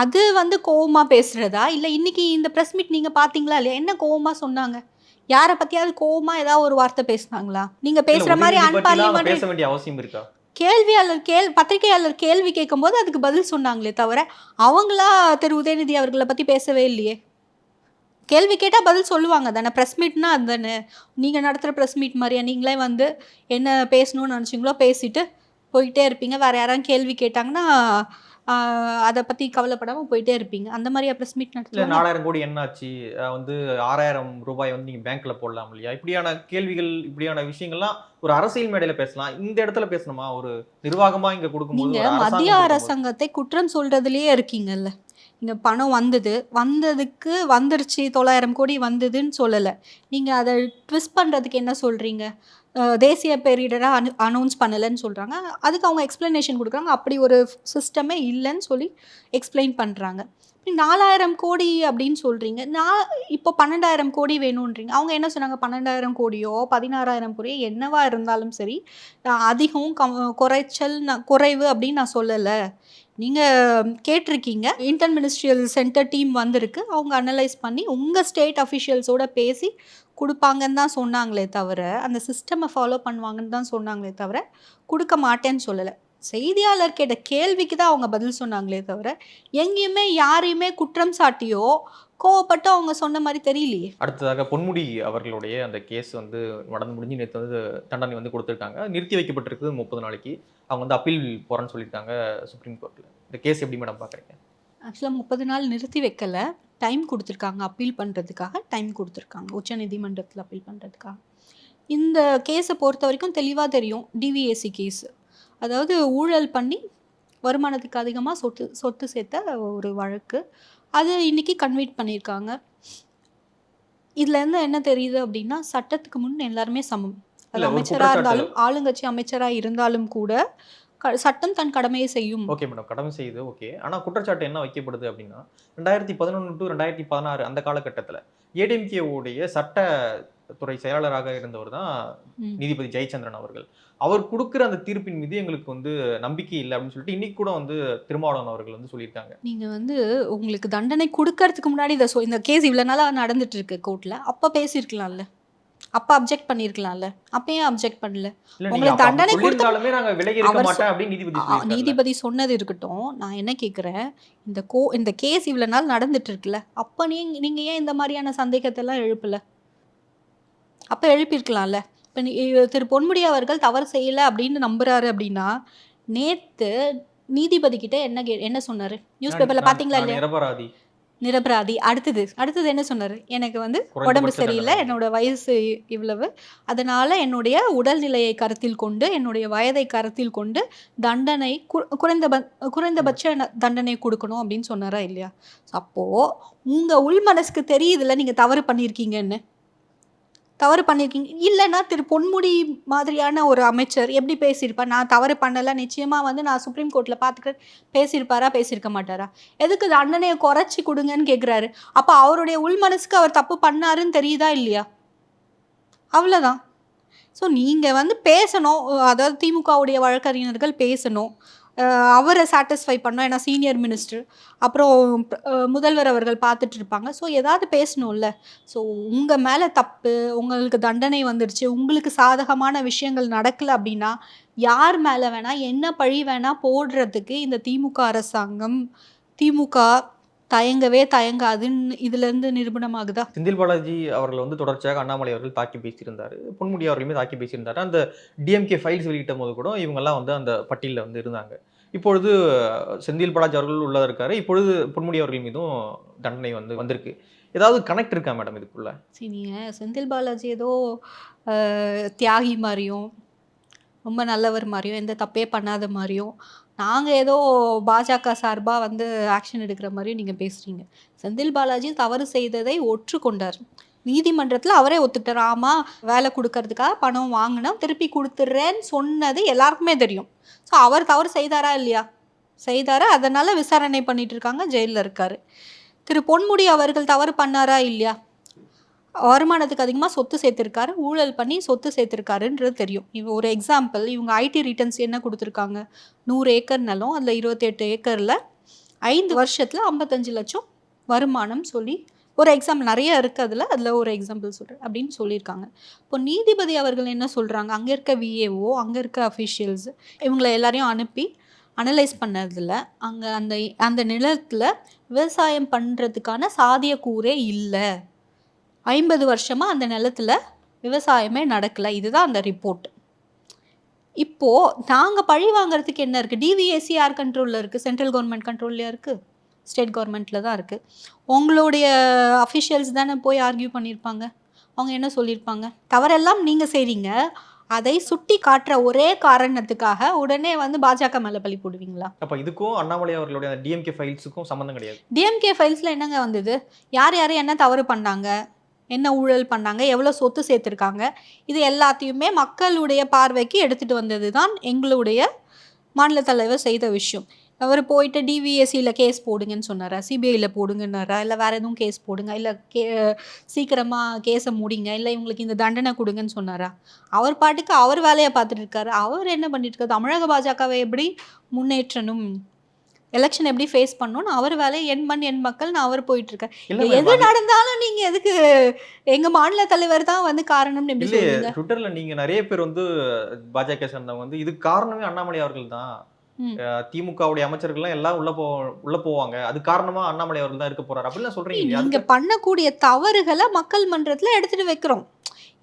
அது வந்து கோவமாக பேசுகிறதா இல்லை இன்னைக்கு இந்த ப்ரெஸ் மீட் நீங்கள் பார்த்தீங்களா இல்லையா? என்ன கோவமாக சொன்னாங்க? யாரை பற்றியாவது கோவமாக ஏதாவது ஒரு வார்த்தை பேசுனாங்களா? நீங்கள் பேசுகிற மாதிரி உதயநிதி பத்திலாம் அவங்க பேச வேண்டிய அவசியம் இருக்கா? கேள்வியாளர் கேள் பத்திரிகையாளர் கேள்வி கேட்கும்போது அதுக்கு பதில் சொன்னாங்களே தவிர அவங்களா திரு உதயநிதி அவர்களை பற்றி பேசவே இல்லையே. கேள்வி கேட்டால் பதில் சொல்லுவாங்க தானே. ப்ரெஸ் மீட்னா அதுதானே. நீங்கள் நடத்துகிற ப்ரெஸ் மீட் மாதிரியா? நீங்களே வந்து என்ன பேசணும்னு நினச்சிங்களோ பேசிட்டு போயிட்டே இருப்பீங்க. வேறு யாராவது கேள்வி கேட்டாங்கன்னா அதை பற்றி கவலைப்படாமல் போயிட்டே இருப்பீங்க. அந்த மாதிரியா ப்ரெஸ் மீட் நடத்துவாங்க நாலாயிரம் கோடி என்னாச்சு? வந்து ஆறாயிரம் ரூபாய் வந்து நீங்க பேங்க்ல போடலாம் இல்லையா? இப்படியான கேள்விகள் இப்படியான விஷயங்கள்லாம் ஒரு அரசியல் மேடையில பேசலாம். இந்த இடத்துல பேசணுமா? ஒரு நிர்வாகமா இங்க கொடுக்கும்போது மத்திய அரசாங்கத்தை குற்றம் சொல்றதுலயே இருக்கீங்கல்ல. இங்க பணம் வந்தது. வந்ததுக்கு வந்துருச்சு. தொள்ளாயிரம் கோடி வந்ததுன்னு சொல்லல. நீங்க அதை ட்விஸ்ட் பண்றதுக்கு என்ன சொல்றீங்க? அஹ் தேசிய பேரிடராக அனு அனௌன்ஸ் பண்ணலைன்னு சொல்கிறாங்க அதுக்கு அவங்க எக்ஸ்பிளனேஷன் கொடுக்குறாங்க. அப்படி ஒரு சிஸ்டமே இல்லைன்னு சொல்லி எக்ஸ்பிளைன் பண்ணுறாங்க நாலாயிரம் கோடி அப்படின்னு சொல்கிறீங்க நான் இப்போ பன்னெண்டாயிரம் கோடி வேணுன்றீங்க அவங்க என்ன சொன்னாங்க? பன்னெண்டாயிரம் கோடியோ பதினாறாயிரம் கோடியோ என்னவா இருந்தாலும் சரி நான் அதிகம் கம் குறைச்சல் நான் குறைவு அப்படின்னு நான் சொல்லலை. நீங்கள் கேட்டிருக்கீங்க. இன்டர் மினிஸ்ட்ரியல் சென்டர் டீம் வந்திருக்கு. அவங்க அனலைஸ் பண்ணி உங்கள் ஸ்டேட் அஃபிஷியல்ஸோட பேசி கொடுப்பாங்கன்னு தான் சொன்னாங்களே தவிர அந்த சிஸ்டமை ஃபாலோ பண்ணுவாங்கன்னு தான் சொன்னாங்களே தவிர கொடுக்க மாட்டேன்னு சொல்லலை. செய்தியாளர் கேட்ட கேள்விக்கு தான் அவங்க பதில் சொன்னாங்களே தவிர எங்கேயுமே யாரையுமே குற்றம் சாட்டியோ கோவப்பட்டு அவங்க சொன்ன மாதிரி தெரியலையே. அடுத்ததாக பொன்முடி அவர்களுடைய அந்த கேஸ் வந்து நடந்து முடிஞ்சு நேற்று வந்து தண்டனை வந்து கொடுத்துருக்காங்க. நிறுத்தி வைக்கப்பட்டிருக்கு முப்பது நாளைக்கு. அவங்க வந்து அப்பீல் போறேன்னு சொல்லியிருக்காங்க சுப்ரீம் கோர்ட்ல இந்த கேஸ் எப்படி மேடம் பாக்குறீங்க? ஆக்சுவலாக முப்பது நாள் நிறுத்தி வைக்கல. டைம் கொடுத்துருக்காங்க அப்பீல் பண்ணுறதுக்காக டைம் கொடுத்துருக்காங்க உச்சநீதிமன்றத்தில் அப்பீல் பண்ணுறதுக்காக இந்த கேஸை பொறுத்த வரைக்கும் தெளிவாக தெரியும் டிவிஎஸ்சி கேஸ் அதாவது ஊழல் பண்ணி வருமானத்துக்கு அதிகமாக சொத்து சொத்து சேர்த்த ஒரு வழக்கு. அது இன்னைக்கு கன்வீட் பண்ணியிருக்காங்க. இதுல இருந்து என்ன தெரியுது அப்படின்னா சட்டத்துக்கு முன் எல்லாருமே சமம். அது இல்ல, ஒரு அமைச்சரா குற்றச்சாட்டு. இருந்தாலும் ஆளுங்கட்சி அமைச்சரா இருந்தாலும் கூட சட்டம் தன் கடமையை செய்யும். Okay madam. கடமை செய்யுது ஓகே. ஆனா குற்றச்சாட்டு என்ன வைக்கப்படுது அப்படின்னா ரெண்டாயிரத்தி பதினொன்று டு ரெண்டாயிரத்தி பதினாறு அந்த காலகட்டத்துல ஏடிஎம்கே உடைய சட்டத்துறை செயலாளராக இருந்தவர் தான். நீதிபதி ஜெயச்சந்திரன் அவர்கள். அவர் கொடுக்குற அந்த தீர்ப்பின் மீது எங்களுக்கு வந்து நம்பிக்கை இல்லை அப்படின்னு சொல்லிட்டு இன்னைக்கு கூட வந்து திருமாவளவன் அவர்கள் வந்து சொல்லியிருக்காங்க. நீங்க வந்து உங்களுக்கு தண்டனை கொடுக்கறதுக்கு முன்னாடி இதை இந்த கேஸ் இவ்வளவு நாளா நடந்துட்டு இருக்கு கோர்ட்ல. அப்ப பேசியிருக்கலாம்ல? அப்ப அப்ஜெக்ட் பண்ணியிருக்கலாம்ல அப்ப ஏன் அப்ஜெக்ட் பண்ணல? உங்களுக்கு தண்டனை அப்படின்னு நீதிபதி சொன்னது இருக்கட்டும். நான் என்ன கேட்குறேன் இந்த கோ இந்த கேஸ் இவ்வளோ நாள் நடந்துட்டு இருக்குல்ல. அப்போ நீங்க நீங்க ஏன் இந்த மாதிரியான சந்தேகத்தை எல்லாம் எழுப்பல? அப்போ எழுப்பியிருக்கலாம்ல. இப்போ திரு பொன்முடி அவர்கள் தவறு செய்யலை அப்படின்னு நம்புறாரு அப்படின்னா நேத்து நீதிபதி கிட்ட என்ன என்ன சொன்னாரு? நியூஸ் பேப்பர்ல பாத்தீங்களா இல்லையா? நிரபராதி. அடுத்தது அடுத்தது என்ன சொன்னாரு? எனக்கு வந்து உடம்பு சரியில்லை. என்னோட வயசு இவ்வளவு. அதனால என்னுடைய உடல்நிலையை கருத்தில் கொண்டு என்னுடைய வயதை கருத்தில் கொண்டு தண்டனை கு- குறைந்த குறைந்தபட்ச தண்டனை கொடுக்கணும் அப்படின்னு சொன்னாரா இல்லையா? அப்போ உங்க உள் மனசுக்கு தெரியுதுல்ல நீங்க தவறு பண்ணியிருக்கீங்கன்னு. தவறு பண்ணியிருக்கீங்க இல்லைன்னா திரு பொன்முடி மாதிரியான ஒரு அமைச்சர் எப்படி பேசியிருப்பார்? நான் தவறு பண்ணலை நிச்சயமாக வந்து நான் சுப்ரீம் கோர்ட்டில் பார்த்துக்கிறேன் பேசியிருப்பாரா பேசியிருக்க மாட்டாரா? எதுக்கு அண்ணனையை குறைச்சி கொடுங்கன்னு கேட்குறாரு அப்போ அவருடைய உள் மனசுக்கு அவர் தப்பு பண்ணாருன்னு தெரியுதா இல்லையா? அவ்வளோதான் ஸோ நீங்கள் வந்து பேசணும். அதாவது திமுகவுடைய வழக்கறிஞர்கள் பேசணும். அவரை சாட்டிஸ்ஃபை பண்ணோம். ஏன்னா சீனியர் மினிஸ்டர் அப்புறம் முதல்வர் அவர்கள் பார்த்துட்டு இருப்பாங்க. ஸோ ஏதாவது பேசணும்ல. ஸோ உங்கள் மேலே தப்பு உங்களுக்கு தண்டனை வந்துடுச்சு உங்களுக்கு சாதகமான விஷயங்கள் நடக்கல அப்படின்னா யார் மேலே வேணால் என்ன பழி வேணால் போடுறதுக்கு இந்த திமுக அரசாங்கம் திமுக தயங்கவே தயங்காதுன்னு இதுலேருந்து நிரூபணமாகுதா? செந்தில் பாலாஜி அவர்கள் வந்து தொடர்ச்சியாக அண்ணாமலை அவர்கள் தாக்கி பேசியிருந்தாரு. பொன்முடி அவர்களுமே தாக்கி பேசியிருந்தாரு. அந்த டிஎம்கே ஃபைல்ஸ் வெளியிட்ட போது கூட இவங்கெல்லாம் வந்து அந்த பட்டியலில் வந்து இருந்தாங்க. இப்பொழுது செந்தில் பாலாஜி அவர்கள் உள்ளதா இருக்காரு. இப்பொழுது பொன்முடி அவர்கள் மீதும் தண்டனை வந்து வந்திருக்கு. ஏதாவது கனெக்ட் இருக்கா மேடம் இதுக்குள்ள? சரி நீங்கள் செந்தில் பாலாஜி ஏதோ தியாகி மாதிரியும் ரொம்ப நல்லவர் மாதிரியும் எந்த தப்பே பண்ணாத மாதிரியும் நாங்கள் ஏதோ பாஜக சார்பாக வந்து ஆக்ஷன் எடுக்கிற மாதிரியும் நீங்கள் பேசுகிறீங்க செந்தில் பாலாஜி தவறு செய்ததை ஒற்றுக்கொண்டார் நீதிமன்றத்தில் அவரே ஒத்துக்கிட்டார். ஆமாம் வேலை கொடுக்கறதுக்காக பணம் வாங்கினோம் திருப்பி கொடுத்துட்றேன்னு சொன்னது எல்லாருக்குமே தெரியும். ஸோ அவர் தவறு செய்தாரா இல்லையா? செய்தாரா. அதனால் விசாரணை பண்ணிகிட்டு இருக்காங்க. ஜெயிலில் இருக்கார். திரு பொன்முடி அவர்கள் தவறு பண்ணாரா இல்லையா? வருமானத்துக்கு அதிகமாக சொத்து சேர்த்துருக்காரு. ஊழல் பண்ணி சொத்து சேர்த்துருக்காருன்றது தெரியும். இவ ஒரு எக்ஸாம்பிள் இவங்க ஐடி ரிட்டர்ன்ஸ் என்ன கொடுத்துருக்காங்க? நூறு ஏக்கர் நிலம் அதில் இருபத்தெட்டு ஏக்கரில் ஐந்து வருஷத்தில் ஐம்பத்தஞ்சு லட்சம் வருமானம் சொல்லி ஒரு எக்ஸாம்பிள் நிறைய இருக்குது அதில். அதில் ஒரு எக்ஸாம்பிள் சொல்கிறேன் அப்படின்னு சொல்லியிருக்காங்க. இப்போ நீதிபதி அவர்கள் என்ன சொல்கிறாங்க அங்கே இருக்க விஏஓ அங்கே இருக்க அஃபிஷியல்ஸ் இவங்களை எல்லாரையும் அனுப்பி அனலைஸ் பண்ணதில் அங்கே அந்த அந்த நிலத்தில் விவசாயம் பண்ணுறதுக்கான சாத்தியக்கூறே இல்லை. ஐம்பது வருஷமாக அந்த நிலத்துல விவசாயமே நடக்கலை. இதுதான் அந்த ரிப்போர்ட். இப்போது நாங்கள் பழி வாங்குறதுக்கு என்ன இருக்குது டிவிஎஸ்சி யார் கண்ட்ரோலில் இருக்குது சென்ட்ரல் கவர்மெண்ட் கண்ட்ரோல்லையா இருக்குது ஸ்டேட் கவர்மெண்ட்டில் தான் இருக்குது உங்களுடைய அஃபிஷியல்ஸ் தானே போய் ஆர்கியூ பண்ணியிருப்பாங்க அவங்க என்ன சொல்லியிருப்பாங்க தவறெல்லாம் நீங்கள் செய்கிறீங்க அதை சுட்டி காட்டுற ஒரே காரணத்துக்காக உடனே வந்து பாஜக மேலே பழி போடுவீங்களா? அப்ப இதுக்கும் அண்ணாமலை அவர்களுடைய டிஎம்கே ஃபைல்ஸுக்கும் சம்மந்தம் கிடையாது. டிஎம்கே ஃபைல்ஸில் என்னங்க வந்தது? யார் யார் என்ன தவறு பண்ணாங்க? என்ன ஊழல் பண்ணாங்க எவ்வளோ சொத்து சேர்த்துருக்காங்க இது எல்லாத்தையுமே மக்களுடைய பார்வைக்கு எடுத்துகிட்டு வந்தது தான் எங்களுடைய மாநில தலைவர் செய்த விஷயம். அவர் போயிட்டு டிவிஎஸ்சியில் கேஸ் போடுங்கன்னு சொன்னாரா? சிபிஐயில் போடுங்கன்னாரா? இல்லை வேறு எதுவும் கேஸ் போடுங்க? இல்லை கே சீக்கிரமாக கேஸை முடிங்க? இல்லை இவங்களுக்கு இந்த தண்டனை கொடுங்கன்னு சொன்னாரா? அவர் பாட்டுக்கு அவர் வேலையை பார்த்துட்டு இருக்காரு. அவர் என்ன பண்ணிட்டு இருக்காரு? தமிழக பாஜகவை எப்படி முன்னேற்றணும்? எலெக்ஷன் எப்படி ஃபேஸ் பண்ணணும்னு அவர் வேலையை என் மண் என் மக்கள்னு அவர் போயிட்டு ma'am, எது நடந்தாலும் நீங்க எதுக்கு எங்க மாநில தலைவர் தான் வந்து காரணம்னு எப்படி ட்விட்டர்ல நீங்க நிறைய பேர் வந்து பாஜக சேர்ந்தவங்க வந்து இதுக்கு காரணமே அண்ணாமலை அவர்கள் தான். திமுகவுடைய அமைச்சர்கள்லாம் எல்லாம் உள்ள போ உள்ள போவாங்க. அது காரணமா அண்ணாமலை அவர்கள் தான் இருக்க போறாரு. அப்படிலாம் சொல்றீங்க? நீங்க பண்ணக்கூடிய தவறுகளை மக்கள் மன்றத்துல எடுத்துட்டு வைக்கிறோம்.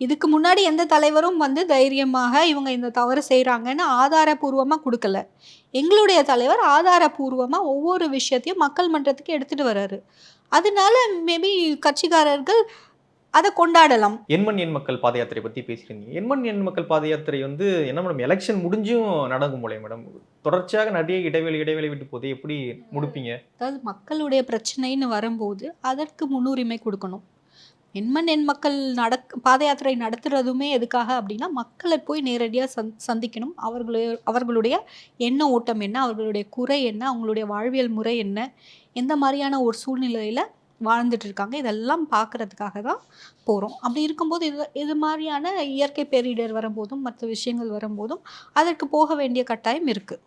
இதுக்கு முன்னாடி எந்த தலைவரும் வந்து தைரியமாக இவங்க இந்த தவறு செய்றாங்கன்னு ஆதாரபூர்வமா கொடுக்கல. எங்களுடைய தலைவர் ஆதாரபூர்வமா ஒவ்வொரு விஷயத்தையும் மக்கள் மன்றத்துக்கு எடுத்துட்டு வர்றாரு. அதனால மேபி கட்சிக்காரர்கள் அதை கொண்டாடலாம். எண்மண் எண் மக்கள் பாத யாத்திரை பத்தி பேசியிருந்தீங்க. எண்மண் எண் மக்கள் பாத யாத்திரை வந்து என்ன மேடம் எலெக்ஷன் முடிஞ்சும் நடக்கும் போலே மேடம். தொடர்ச்சியாக நிறைய இடைவெளி இடைவெளி விட்டு போதே எப்படி முடிப்பீங்க? அதாவது மக்களுடைய பிரச்சனைன்னு வரும்போது அதற்கு முன்னுரிமை கொடுக்கணும். எண்மண் எண் மக்கள் நடக் பாத யாத்திரை நடத்துறதுமே எதுக்காக அப்படின்னா மக்களை போய் நேரடியாக சந் சந்திக்கணும். அவர்களுடைய அவர்களுடைய எண்ண ஓட்டம் என்ன? அவர்களுடைய குறை என்ன? அவங்களுடைய வாழ்வியல் முறை என்ன? எந்த மாதிரியான ஒரு சூழ்நிலையில் வாழ்ந்துட்டுருக்காங்க? இதெல்லாம் பார்க்குறதுக்காக தான் போகிறோம் அப்படி இருக்கும்போது இது இது மாதிரியான இயற்கை பேரிடர் வரும்போதும் மற்ற விஷயங்கள் வரும்போதும் அதற்கு போக வேண்டிய கட்டாயம் இருக்குது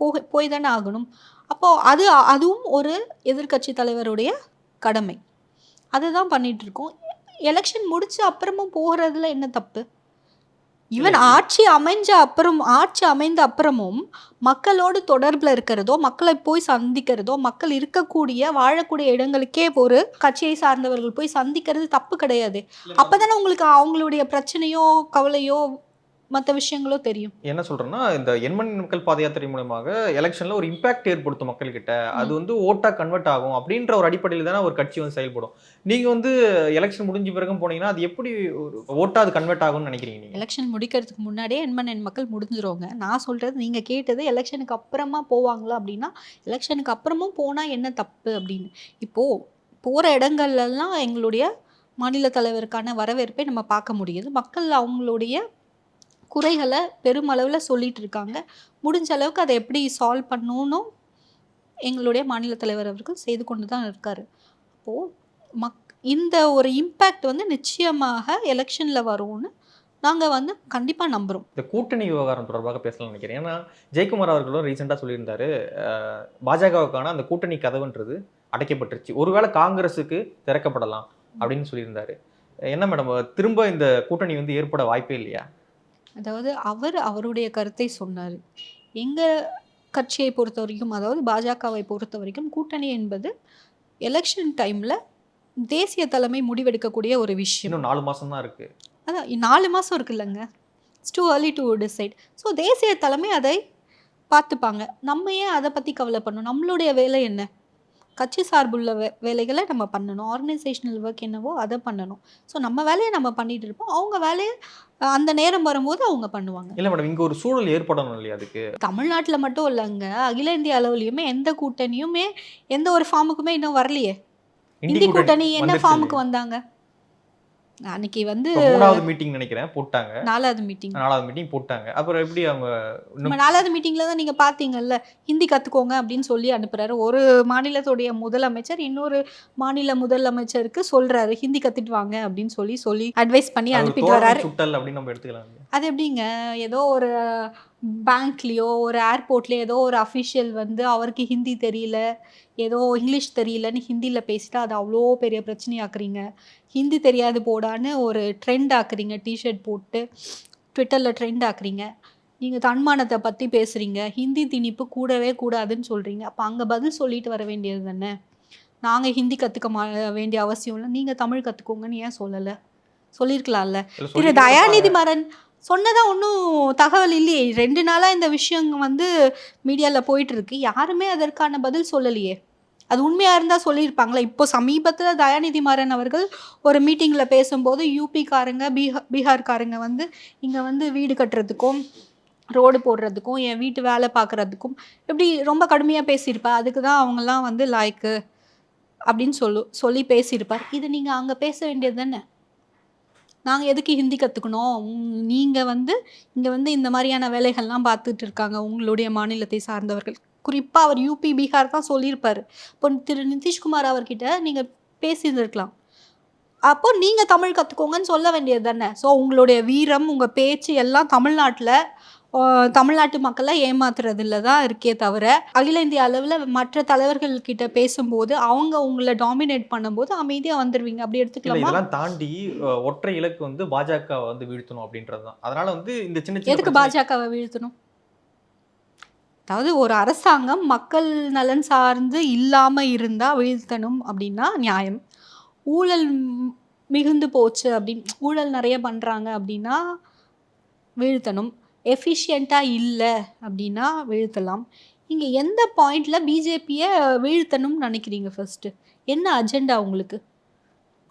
போக போய் தானே ஆகணும். அப்போது அது அதுவும் ஒரு எதிர்க்கட்சி தலைவருடைய கடமை. அதுதான் பண்ணிட்டு இருக்கோம் எலெக்ஷன் முடிச்ச அப்புறமும் போகிறதுல என்ன தப்பு? ஈவன். ஆட்சி அமைஞ்ச அப்புறம் ஆட்சி அமைந்த அப்புறமும் மக்களோடு தொடர்பில் இருக்கிறதோ மக்களை போய் சந்திக்கிறதோ மக்கள் இருக்கக்கூடிய வாழக்கூடிய இடங்களுக்கே ஒரு கட்சியை சார்ந்தவர்கள் போய் சந்திக்கிறது தப்பு கிடையாது. அப்பதானே உங்களுக்கு அவங்களுடைய பிரச்சனையோ கவலையோ மற்ற விஷயங்களோ தெரியும். என்ன சொல்றேன்னா இந்த எண்மண் எண் மக்கள் பாத யாத்திரை மூலமாக எலெக்ஷன்ல ஒரு இம்பாக்ட் ஏற்படுத்தும் மக்கள் கிட்ட அது வந்து ஓட்டா கன்வெர்ட் ஆகும் அப்படின்ற ஒரு அடிப்படையில் தானே ஒரு கட்சி வந்து செயல்படும். நீங்க வந்து எலெக்ஷன் முடிஞ்ச பிறகும் போனீங்கன்னா அது எப்படி ஒரு ஓட்டா அது கன்வெர்ட் ஆகும்னு நினைக்கிறீங்க நீங்க? எலெக்ஷன் முடிக்கிறதுக்கு முன்னாடியே எண்மண் எண் மக்கள் முடிஞ்சிருவாங்க. நான் சொல்கிறது நீங்கள் கேட்டது எலெக்ஷனுக்கு அப்புறமா போவாங்களா அப்படின்னா எலெக்ஷனுக்கு அப்புறமும் போனால் என்ன தப்பு அப்படின்னு. இப்போது போகிற இடங்கள்லாம் எங்களுடைய மாநில தலைவருக்கான வரவேற்பை நம்ம பார்க்க முடியுது. மக்கள் அவங்களுடைய குறைகளை பெருமளவில் சொல்லிட்டு இருக்காங்க முடிஞ்ச அளவுக்கு அதை எப்படி சால்வ் பண்ணணும் எங்களுடைய மாநில தலைவர் அவர்கள் செய்து கொண்டு தான் இருக்கார். அப்போது மக் இந்த ஒரு இம்பேக்ட் வந்து நிச்சயமாக எலெக்ஷனில் வரும்னு நாங்கள் வந்து கண்டிப்பாக நம்புகிறோம் இந்த கூட்டணி விவகாரம் தொடர்பாக பேசலாம் நினைக்கிறேன். ஏன்னா ஜெயக்குமார் அவர்களும் ரீசெண்டாக சொல்லியிருந்தாரு பாஜகவுக்கான அந்த கூட்டணி கதவுன்றது அடைக்கப்பட்டுருச்சு. ஒருவேளை காங்கிரஸுக்கு திறக்கப்படலாம் அப்படின்னு சொல்லியிருந்தாரு. என்ன மேடம் திரும்ப இந்த கூட்டணி வந்து ஏற்பட வாய்ப்பே இல்லையா? அதாவது அவர் அவருடைய கருத்தை சொன்னார். எங்கள் கட்சியை பொறுத்த வரைக்கும் அதாவது பாஜகவை பொறுத்த வரைக்கும் கூட்டணி என்பது எலெக்ஷன் டைமில் தேசிய தலைமை முடிவெடுக்கக்கூடிய ஒரு விஷயம். இன்னும் நாலு மாசம் தான் இருக்கு. அதான் நாலு மாதம் இருக்குல்லங்க. It's too early to decide so தேசிய தலைமை அதை பார்த்துப்பாங்க. நம்ம ஏன் அதை பற்றி கவலை பண்ணணும் நம்மளுடைய வேலை என்ன? கட்சி சார்புள்ள வே வேலைகளை நம்ம பண்ணணும். ஆர்கனைசேஷனல் ஒர்க் என்னவோ அதை பண்ணணும். ஸோ நம்ம வேலையை நம்ம பண்ணிட்டு இருப்போம். அவங்க வேலையை அந்த நேரம் வரும்போது அவங்க பண்ணுவாங்க. இல்ல மேடம் இங்க ஒரு சூழல் ஏற்படணும் இல்லையா அதுக்கு? தமிழ்நாட்டில் மட்டும் இல்லைங்க. அகில இந்திய அளவுலையுமே எந்த கூட்டணியுமே எந்த ஒரு ஃபார்முக்குமே இன்னும் வரலையே. இந்தி கூட்டணி என்ன ஃபார்முக்கு வந்தாங்க? அன்னைக்கு வந்து மூணாவது மீட்டிங் நினைக்கிறேன் போட்டாங்க. நாலாவது மீட்டிங் நாலாவது மீட்டிங் போட்டாங்க. அப்புறம் எப்படி அவங்க நாலாவது மீட்டிங்ல தான் நீங்க பாத்தீங்கல்ல ஹிந்தி கத்துக்கோங்க அப்படின்னு சொல்லி அனுப்புறாரு. ஒரு மாநிலத்துடைய முதலமைச்சர் இன்னொரு மாநில முதலமைச்சருக்கு சொல்றாரு ஹிந்தி கத்துட்டு வாங்க அப்படின்னு சொல்லி சொல்லி அட்வைஸ் பண்ணி அனுப்பிட்டு வராரு. சுட்டல் அப்படின்னு நம்ம எடுத்துக்கலாம்? அது எப்படிங்க? ஏதோ ஒரு பேங்க்லேயோ ஒரு ஏர்போர்ட்லேயோ ஏதோ ஒரு அஃபிஷியல் வந்து அவருக்கு ஹிந்தி தெரியல ஏதோ இங்கிலீஷ் தெரியலன்னு ஹிந்தியில் பேசிட்டா அது அவ்வளோ பெரிய பிரச்சனையாக்குறீங்க. ஹிந்தி தெரியாது போடான்னு ஒரு ட்ரெண்ட் ஆக்குறீங்க டிஷர்ட் போட்டு ட்விட்டரில் ட்ரெண்ட் ஆக்குறீங்க. நீங்கள் தன்மானத்தை பற்றி பேசுகிறீங்க ஹிந்தி திணிப்பு கூடவே கூடாதுன்னு சொல்கிறீங்க அப்போ அங்கே பதில் சொல்லிட்டு வர வேண்டியது தானே? நாங்கள் ஹிந்தி கற்றுக்க மா வேண்டிய அவசியம் இல்லை. நீங்கள் தமிழ் கற்றுக்கோங்கன்னு ஏன் சொல்லலை? சொல்லியிருக்கலாம்ல திரு தயாநிதி மாறன் சொன்னதாக ஒன்றும் தகவல் இல்லையே. ரெண்டு நாளாக இந்த விஷயம் வந்து மீடியாவில் போயிட்டுருக்கு. யாருமே அதற்கான பதில் சொல்லலையே. அது உண்மையாக இருந்தால் சொல்லியிருப்பாங்களே? இப்போ சமீபத்தில் தயாநிதி மாறன் அவர்கள் ஒரு மீட்டிங்கில் பேசும்போது யூபிக்காரங்க பீஹா பீகார்காரங்க வந்து இங்கே வந்து வீடு கட்டுறதுக்கும் ரோடு போடுறதுக்கும் என் வீட்டு வேலை பார்க்குறதுக்கும் இப்படி ரொம்ப கடுமையாக பேசியிருப்பா? அதுக்கு தான் அவங்கெல்லாம் வந்து லாய்க்கு அப்படின்னு சொல்லு சொல்லி பேசியிருப்பார். இது நீங்கள் அங்கே பேச வேண்டியது தானே? நாங்கள் எதுக்கு ஹிந்தி கற்றுக்கணும் நீங்கள் வந்து இங்கே வந்து இந்த மாதிரியான வேலைகள்லாம் பார்த்துட்டு இருக்காங்க உங்களுடைய மாநிலத்தை சார்ந்தவர்கள். குறிப்பாக அவர் யூபி பீகார் தான் சொல்லியிருப்பார். இப்போ திரு நிதிஷ்குமார் அவர்கிட்ட நீங்கள் பேசியிருந்திருக்கலாம். அப்போ நீங்கள் தமிழ் கற்றுக்கோங்கன்னு சொல்ல வேண்டியது தானே? ஸோ உங்களுடைய வீரம் உங்கள் பேச்சு எல்லாம் தமிழ்நாட்டில் தமிழ்நாட்டு மக்களை ஏமாத்துறதுல தான் இருக்கே தவிர அகில இந்திய அளவில் மற்ற தலைவர்கள் கிட்ட பேசும்போது அவங்க உங்களை டாமினேட் பண்ணும்போது அமைதியாக வந்துடுவீங்க அப்படி எடுத்துக்கலாமா? இதெல்லாம் தாண்டி ஒற்றை இலக்கு வந்து பாஜக வந்து வீழ்த்தணும் அப்படின்றது தான். அதனால வந்து இந்த சின்ன எதுக்கு பாஜகவை வீழ்த்தணும்? அதாவது ஒரு அரசாங்கம் மக்கள் நலன் சார்ந்து இல்லாம இருந்தா வீழ்த்தணும் அப்படின்னா நியாயம். ஊழல் மிகுந்து போச்சு அப்படின்னு ஊழல் நிறைய பண்றாங்க அப்படின்னா வீழ்த்தணும். எஃபிஷியண்ட்டாக இல்லை அப்படின்னா வீழ்த்தலாம். இங்கே எந்த பாயிண்டில் பிஜேபியை வீழ்த்தணும்னு நினைக்கிறீங்க ஃபஸ்ட்டு என்ன அஜெண்டா உங்களுக்கு?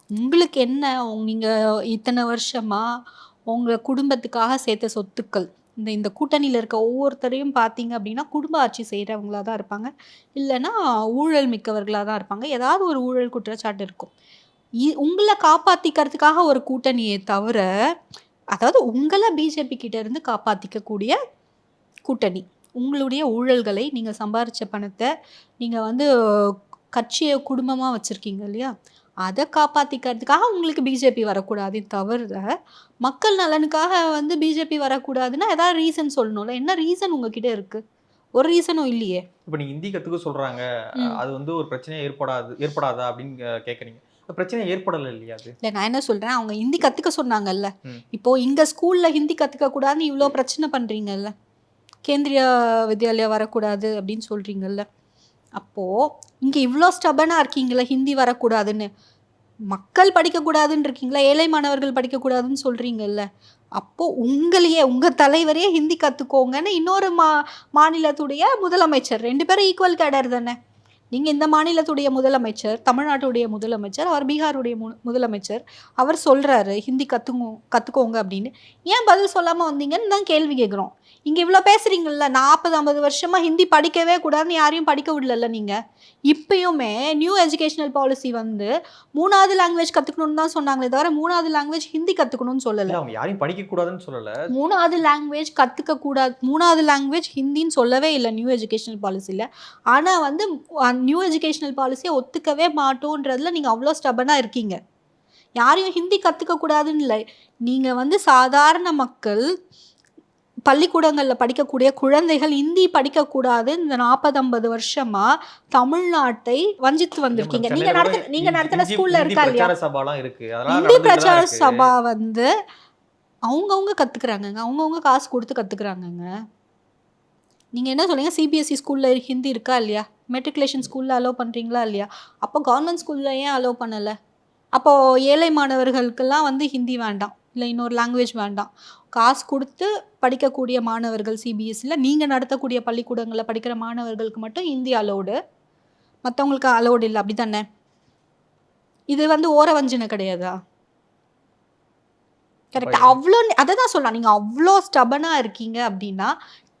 உங்களுக்கு என்ன? நீங்கள் இத்தனை வருஷமாக உங்கள் குடும்பத்துக்காக சேர்த்த சொத்துக்கள் இந்த இந்த கூட்டணியில் இருக்க ஒவ்வொருத்தரையும் பார்த்தீங்க அப்படின்னா குடும்ப ஆட்சி செய்கிறவங்களா தான் இருப்பாங்க. இல்லைன்னா ஊழல் மிக்கவர்களாக தான் இருப்பாங்க. ஏதாவது ஒரு ஊழல் குற்றச்சாட்டு இருக்கும். இ- உங்களை காப்பாற்றிக்கிறதுக்காக ஒரு கூட்டணியை தவிர அதாவது உங்களை பிஜேபி கிட்ட இருந்து காப்பாற்றிக்கக்கூடிய கூட்டணி. உங்களுடைய ஊழல்களை நீங்கள் சம்பாரித்த பணத்தை நீங்கள் வந்து கட்சியை குடும்பமாக வச்சுருக்கீங்க இல்லையா? அதை காப்பாற்றிக்கிறதுக்காக உங்களுக்கு பிஜேபி வரக்கூடாதே தவிர மக்கள் நலனுக்காக வந்து பிஜேபி வரக்கூடாதுன்னா ஏதாவது ரீசன் சொல்லணும்ல? என்ன ரீசன் உங்ககிட்ட இருக்குது ஒரு ரீசனும் இல்லையே. இப்போ நீங்க ஹிந்தி கத்துக்க சொல்றாங்க. ம். அது வந்து ஒரு பிரச்சனையா ஏற்படாது ஏற்படாதா அப்படின்னு கே- கேக்குறீங்க. அது பிரச்சனை ஏற்படல இல்லையா அது? இல்லை நான் என்ன சொல்கிறேன் அவங்க ஹிந்தி கற்றுக்க சொன்னாங்கல்ல. இப்போ இங்கே ஸ்கூலில் ஹிந்தி கற்றுக்க கூடாதுன்னு இவ்வளோ பிரச்சனை பண்ணுறீங்கல்ல கேந்திரிய வித்யாலயா வரக்கூடாது அப்படின்னு சொல்கிறீங்கல்ல அப்போது இங்கே இவ்வளோ ஸ்டபனாக இருக்கீங்களா ஹிந்தி வரக்கூடாதுன்னு. மக்கள் படிக்கக்கூடாதுன்னு இருக்கீங்களா? ஏழை மாணவர்கள் படிக்கக்கூடாதுன்னு சொல்கிறீங்கல்ல அப்போது உங்களையே உங்கள் தலைவரே ஹிந்தி கற்றுக்கோங்கன்னு இன்னொரு மா மாநிலத்துடைய முதலமைச்சர் ரெண்டு பேரும் ஈக்குவல் கேடர் தானே? நீங்கள் இந்த மாநிலத்துடைய முதலமைச்சர் தமிழ்நாட்டுடைய முதலமைச்சர் அவர் பீகாருடைய மு முதலமைச்சர் அவர் சொல்கிறாரு ஹிந்தி கற்றுக்கோ கற்றுக்கோங்க அப்படின்னு. ஏன் பதில் சொல்லாமல் வந்தீங்கன்னு தான் கேள்வி கேட்குறோம் இங்கே இவ்வளோ பேசுகிறீங்கல்ல நாற்பது ஐம்பது வருஷமாக ஹிந்தி படிக்கவே கூடாதுன்னு யாரையும் படிக்க விடல நீங்கள் இப்பயுமே நியூ எஜுகேஷனல் பாலிசி வந்து மூணாவது லாங்குவேஜ் கற்றுக்கணும்னு தான் சொன்னாங்களே தவிர மூணாவது லாங்குவேஜ் ஹிந்தி கற்றுக்கணும்னு சொல்லலை. அவங்க யாரையும் படிக்க கூடாதுன்னு சொல்லல. மூணாவது லாங்குவேஜ் கற்றுக்க கூடாது மூணாவது லாங்குவேஜ் ஹிந்தின்னு சொல்லவே இல்லை நியூ எஜுகேஷனல் பாலிசியில் ஆனால் வந்து நியூ எஜுகேஷனல் பாலிசியை ஒத்துக்கவே மாட்டோன்றதுல நீங்கள் அவ்வளோ ஸ்டபனாக இருக்கீங்க. யாரையும் ஹிந்தி கற்றுக்க கூடாதுன்னு இல்லை. நீங்கள் வந்து சாதாரண மக்கள் பள்ளிக்கூடங்களில் படிக்கக்கூடிய குழந்தைகள் ஹிந்தி படிக்கக்கூடாது. இந்த நாற்பது ஐம்பது வருஷமா தமிழ்நாட்டை வஞ்சித்து வந்திருக்கீங்க. நீங்க நடத்த நீங்க நடத்தின ஸ்கூல்ல இருக்கா இல்லையா? இந்தி பிரச்சார. சபா வந்து அவங்கவுங்க கத்துக்கிறாங்கங்க. அவங்கவுங்க காசு கொடுத்து கத்துக்கிறாங்கங்க. நீங்க என்ன சொல்றீங்க? சிபிஎஸ்சி ஸ்கூல்ல ஹிந்தி இருக்கா இல்லையா? மெட்ரிகுலேஷன் ஸ்கூல்ல அலோவ் பண்றீங்களா இல்லையா? அப்போ கவர்மெண்ட் ஸ்கூல்ல ஏன் அலோவ் பண்ணல? அப்போ ஏழை மாணவர்களுக்கெல்லாம் வந்து ஹிந்தி வேண்டாம். இல்லை இன்னொரு லாங்குவேஜ் வேண்டாம். காசு கொடுத்து படிக்கக்கூடிய மாணவர்கள் சிபிஎஸ்சியில் நீங்கள் நடத்தக்கூடிய பள்ளிக்கூடங்களில் படிக்கிற மாணவர்களுக்கு மட்டும் ஹிந்தி அலோடு மற்றவங்களுக்கு அலோடு இல்லை அப்படி தானே இது வந்து ஓரவஞ்சனை கிடையாதா? கரெக்ட் அவ்வளோ அதை தான் சொல்லலாம் நீங்கள் அவ்வளோ ஸ்டபனாக இருக்கீங்க அப்படின்னா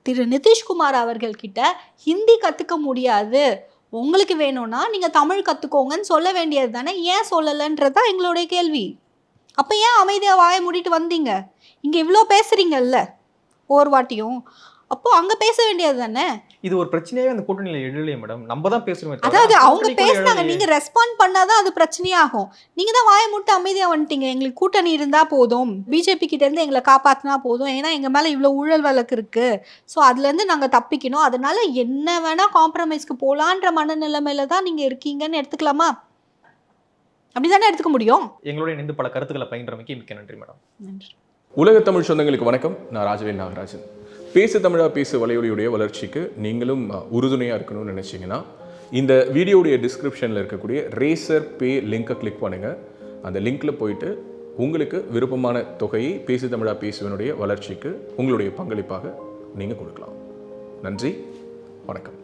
திரு நிதிஷ்குமார் அவர்கள்கிட்ட ஹிந்தி கற்றுக்க முடியாது. உங்களுக்கு வேணும்னா நீங்கள் தமிழ் கற்றுக்கோங்கன்னு சொல்ல வேண்டியது தானே ஏன் சொல்லலைன்றது தான் எங்களுடைய கேள்வி. அப்போ ஏன் அமைதியாக வாயை மூடிட்டு வந்தீங்க? இங்கே இவ்வளோ பேசுகிறீங்கல்ல ஒரு வாட்டியும். அப்போ அங்கே பேச வேண்டியது தானே? இது ஒரு பிரச்சனையாவே அந்த கூட்டணியில எழலையே மேடம் நம்ம தான் பேசுறோமே அதாவது அவங்க பேசுனாங்க. நீங்க ரெஸ்பாண்ட் பண்ணாதான் அது பிரச்சனையாகும். நீங்க தான் வாயை முட்டு அமைதியா வந்துட்டீங்க. எங்களுக்கு கூட்டணி இருந்தா போதும். பிஜேபி கிட்ட இருந்து எங்களை காப்பாத்தினா போதும். ஏன்னா எங்க மேல இவ்வளவு ஊழல் வழக்கு இருக்கு. ஸோ அதுல இருந்து நாங்க தப்பிக்கணும். அதனால என்ன வேணா காம்ப்ரமைஸ்க்கு போலான்ற மனநிலைமையில தான் நீங்க இருக்கீங்கன்னு எடுத்துக்கலாமா? அப்படிதானே எடுத்துக்க முடியும்? எங்களோட இணைந்து பல கருத்துக்களை பயின்றமைக்கு மிக்க நன்றி மேடம். நன்றி. உலக தமிழ் சொந்தங்களுக்கு வணக்கம். நான் ராஜவேல் நாகராஜன். பேசு தமிழா பேசு வலையொலியுடைய வளர்ச்சிக்கு நீங்களும் உறுதுணையாக இருக்கணும்னு நினச்சிங்கன்னா இந்த வீடியோடைய டிஸ்கிரிப்ஷனில் இருக்கக்கூடிய ரேசர் பே லிங்கை கிளிக் பண்ணுங்கள் அந்த லிங்க்கில் போயிட்டு உங்களுக்கு விருப்பமான தொகையை பேசு தமிழா பேசுவனுடைய வளர்ச்சிக்கு உங்களுடைய பங்களிப்பாக நீங்கள் கொடுக்கலாம். நன்றி. வணக்கம்.